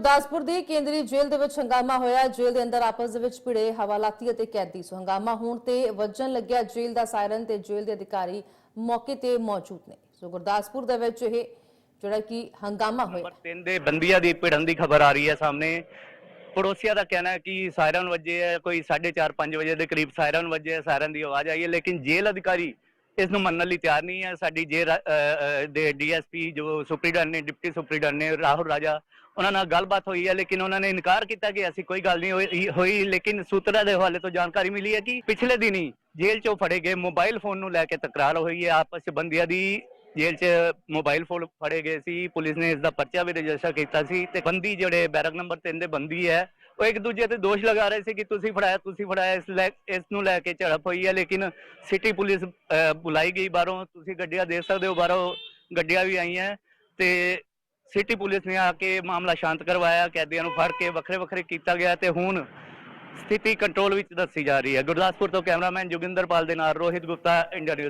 ਗੁਰਦਾਸਪੁਰ ਦੀ ਕੇਂਦਰੀ ਜੇਲ੍ਹ ਦੇ ਵਿੱਚ ਹੰਗਾਮਾ ਹੋਇਆ। ਜੇਲ੍ਹ ਦੇ ਅੰਦਰ ਆਪਸ ਦੇ ਵਿੱਚ ਭਿੜੇ ਹਵਾਲਾਤੀ ਅਤੇ ਕੈਦੀ ਸੋ ਹੰਗਾਮਾ ਹੋਣ ਤੇ ਵੱਜਣ ਲੱਗਿਆ ਜੇਲ੍ਹ ਦਾ ਸਾਇਰਨ ਤੇ ਜੇਲ੍ਹ ਦੇ ਅਧਿਕਾਰੀ ਮੌਕੇ ਤੇ ਮੌਜੂਦ ਨੇ। ਸੋ ਗੁਰਦਾਸਪੁਰ ਦੇ ਵਿੱਚ ਇਹ ਜਿਹੜਾ ਕਿ ਹੰਗਾਮਾ ਹੋਇਆ। ਨੰਬਰ 3 ਦੇ ਬੰਦੀਆਂ ਦੀ ਭਿੜਨ ਦੀ ਖਬਰ ਆ ਰਹੀ ਹੈ ਸਾਹਮਣੇ। ਪੜੋਸੀਆਂ ਦਾ ਕਹਿਣਾ ਹੈ ਕਿ ਸਾਇਰਨ ਵੱਜੇ ਹੈ, ਕੋਈ 4:30 5 ਵਜੇ ਦੇ ਕਰੀਬ ਸਾਇਰਨ ਵੱਜੇ ਹੈ, ਸਾਇਰਨ ਦੀ ਆਵਾਜ਼ ਆਈ ਹੈ, ਲੇਕਿਨ ਜੇਲ੍ਹ ਅਧਿਕਾਰੀ ਇਸ ਨੂੰ ਮੰਨਣ ਲਈ ਤਿਆਰ ਨਹੀਂ ਹੈ ਸਾਡੀ ਜੇਲ੍ਹ ਦੇ ਡੀਐਸਪੀ ਜੋ ਸੁਪਰੀਡੈਂਟ ਨੇ, ਡਿਪਟੀ ਸੁਪਰੀਡੈਂਟ ਨੇ, ਰਾਹੁਲ ਰਾਜਾ, ਉਹਨਾਂ ਨਾਲ ਗੱਲਬਾਤ ਹੋਈ ਹੈ ਲੇਕਿਨ ਉਹਨਾਂ ਨੇ ਇਨਕਾਰ ਕੀਤਾ ਕਿ ਅਸੀਂ ਕੋਈ ਗੱਲ ਨਹੀਂ ਹੋਈ ਹੋਈ, ਲੇਕਿਨ ਸੂਤਰਾਂ ਦੇ ਹਵਾਲੇ ਤੋਂ ਜਾਣਕਾਰੀ ਮਿਲੀ ਹੈ ਕਿ ਪਿਛਲੇ ਦਿਨੀ ਜੇਲ੍ਹ ਚੋਂ ਫੜੇ ਗਏ ਮੋਬਾਈਲ ਫੋਨ ਨੂੰ ਲੈ ਕੇ ਤਕਰਾਰ ਹੋਈ ਹੈ ਆਪਸ ਵਿੱਚ ਬੰਦੀਆਂ ਦੀ ਜੇਲ੍ਹ 'ਚ ਮੋਬਾਈਲ ਫੋਨ ਫੜੇ ਗਏ ਸੀ। ਪੁਲਿਸ ਨੇ ਇਸ ਦਾ ਪਰਚਾ ਵੀ ਰਜਿਸਟਰ ਕੀਤਾ ਸੀ ਤੇ ਬੰਦੀ ਜਿਹੜੇ ਬੈਰਕ ਨੰਬਰ 3 ਦੇ ਬੰਦੀ ਹੈ ਉਹ ਇੱਕ ਦੂਜੇ ਤੇ ਦੋਸ਼ ਲਗਾ ਰਹੇ ਸੀ ਕਿ ਤੁਸੀਂ ਫੜਾਇਆ ਤੁਸੀਂ ਫੜਾਇਆ ਇਸ ਲੈ ਇਸ ਨੂੰ ਲੈ ਕੇ ਝੜਪ ਹੋਈ ਹੈ ਲੇਕਿਨ ਸਿਟੀ ਪੁਲਿਸ ਅਹ, ਬੁਲਾਈ ਗਈ ਬਾਹਰੋਂ ਤੁਸੀਂ ਗੱਡੀਆਂ ਦੇ ਸਕਦੇ ਹੋ ਬਾਹਰੋਂ ਗੱਡੀਆਂ ਵੀ ਆਈਆਂ ਤੇ ਸਿਟੀ ਪੁਲਿਸ ਨੇ ਆ ਕੇ ਮਾਮਲਾ ਸ਼ਾਂਤ ਕਰਵਾਇਆ ਕੈਦੀਆਂ ਨੂੰ ਫੜ ਕੇ ਵੱਖਰੇ ਵੱਖਰੇ ਕੀਤਾ ਗਿਆ ਤੇ ਹੁਣ ਸਥਿਤੀ ਕੰਟਰੋਲ ਵਿੱਚ ਦੱਸੀ ਜਾ ਰਹੀ ਹੈ। ਗੁਰਦਾਸਪੁਰ ਤੋਂ ਕੈਮਰਾਮੈਨ ਜੋਗਿੰਦਰਪਾਲ ਦੇ ਨਾਲ ਰੋਹਿਤ ਗੁਪਤਾ ਇੰਡੀਆ ਨਿਊਜ਼।